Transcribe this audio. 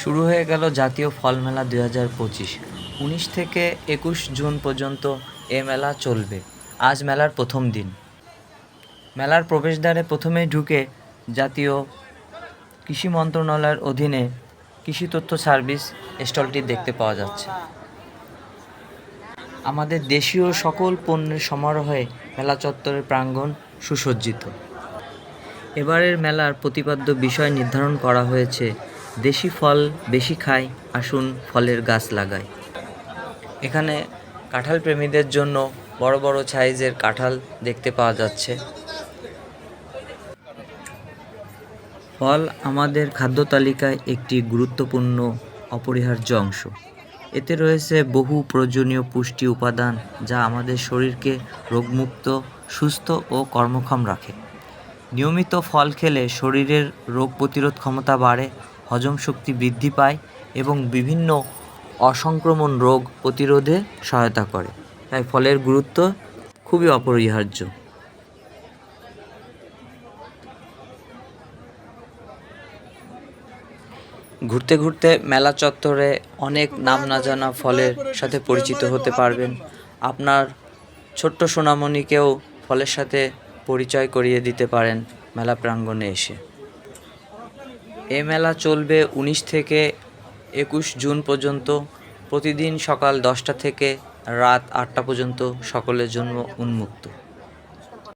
শুরু হয়ে গেল জাতীয় ফল মেলা দুই হাজার পঁচিশ। উনিশ থেকে একুশ জুন পর্যন্ত এ মেলা চলবে। আজ মেলার প্রথম দিন। মেলার প্রবেশদ্বারে প্রথমেই ঢুকে জাতীয় কৃষি মন্ত্রণালয়ের অধীনে কৃষি তথ্য সার্ভিস স্টলটি দেখতে পাওয়া যাচ্ছে। আমাদের দেশীয় সকল পণ্যের সমারোহে মেলা চত্বরের প্রাঙ্গণ সুসজ্জিত। এবারের মেলার প্রতিপাদ্য বিষয় নির্ধারণ করা হয়েছে। দেশি ফল বেশি খাই আসুন ফলের গাছ লাগাই। এখানে কাঁঠাল প্রেমীদের জন্য বড় বড় সাইজের কাঁঠাল দেখতে পাওয়া যাচ্ছে। ফল আমাদের খাদ্য তালিকায় একটি গুরুত্বপূর্ণ অপরিহার্য অংশ। এতে রয়েছে বহু প্রয়োজনীয় পুষ্টি উপাদান যা আমাদের শরীরকে রোগমুক্ত, সুস্থ ও কর্মক্ষম রাখে। নিয়মিত ফল খেলে শরীরের রোগ প্রতিরোধ ক্ষমতা বাড়ে, হজম শক্তি বৃদ্ধি পায় এবং বিভিন্ন অসংক্রমণ রোগ প্রতিরোধে সহায়তা করে। তাই ফলের গুরুত্ব খুবই অপরিহার্য। ঘুরতে ঘুরতে মেলা চত্বরে অনেক নাম না জানা ফলের সাথে পরিচিত হতে পারবেন। আপনার ছোট্ট সোনামণিকেও ফলের সাথে পরিচয় করিয়ে দিতে পারেন মেলা প্রাঙ্গণে এসে। এ মেলা চলবে উনিশ থেকে একুশ জুন পর্যন্ত। প্রতিদিন সকাল দশটা থেকে রাত আটটা পর্যন্ত সকলের জন্য উন্মুক্ত।